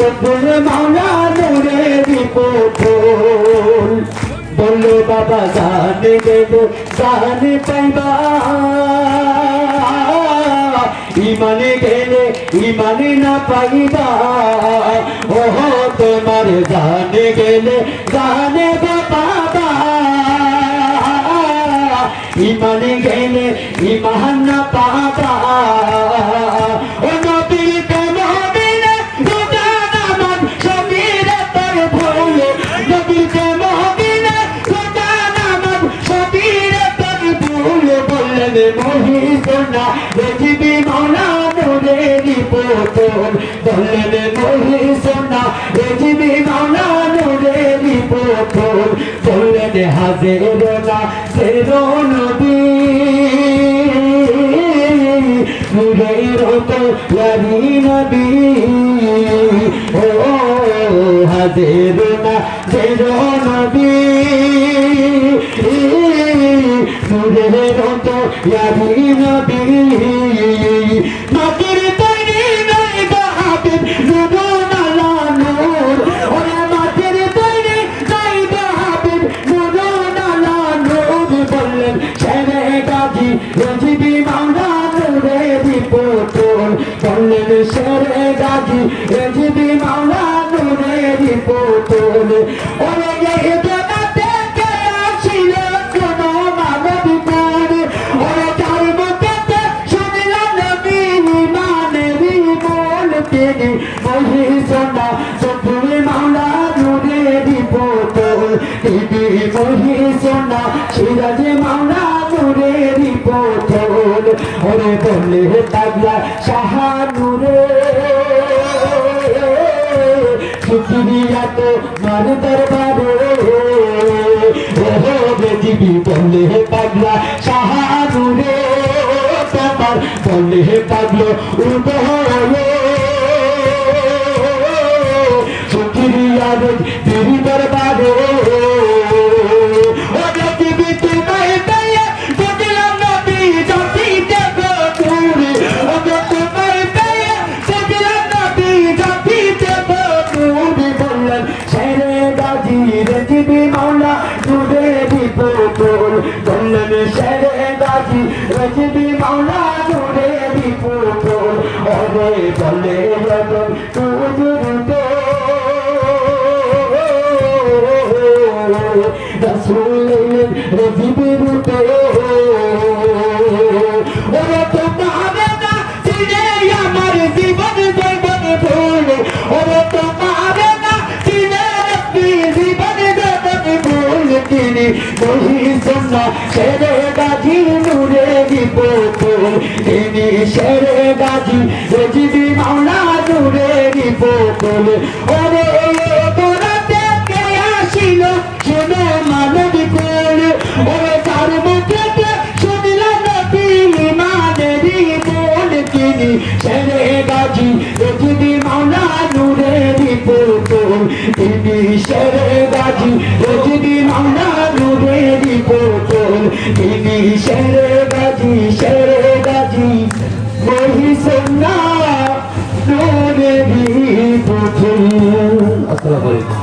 পুতুল মাওলানো দেবী পুতুল বলল, বাবা, জানে দেব, জানে পাইবা। ইমানে গেলে ইমানে না পাইবা। ওহ, তোমার জানে গেলে জানে গো বাবা। ইমানে গেলে ইমান না পাবা। বললেন মহিষনা দেখিবি মৌলা নুরেরি পোতন বললেন মহিষনা দেখিবি মৌলা নুরেরি পোতন বললেন হাজের না সেরো নবী নুরের তো লারি নবী। ও হাজের না সেরো নবী বললেন শেরে গাজী রজিবি মাওলা নুরেরি পুতুল ওরে পুতুল তিনি মহিষনা সিরাজ মাওলা নুরেরি পুতুল ওরে বলে পাগলা শাহানুরে শুক্রিয়া তো মার দরবারে ওহো বেজিবি বলে পাগলা শাহানুরে তোমার বলে পাগলো উদয় শুক্রিয়া রে দিদি দরবারে গাজী রেজিবি মাওলা নুরেরি পুতুল ওরে বলে রতন তুজুরতে রসুল রেজিবি রূপে ওরে তোমার না চিনে আমার জীবন জীবন ভুল। ওরে তোমার না চিনে জীবন জীবন ভুল। তিনি মহিষন্ন শেরে গাজী নূরে বিপুল তিনি শেরে গাজী রজিবি মাওলা নূরে বিপুল ওরে, তোরাতে কে আসিল? শোনো মানব কুল। ওরে, তার মহিষন্না নূরেরি পুতুল আসসালামু আলাইকুম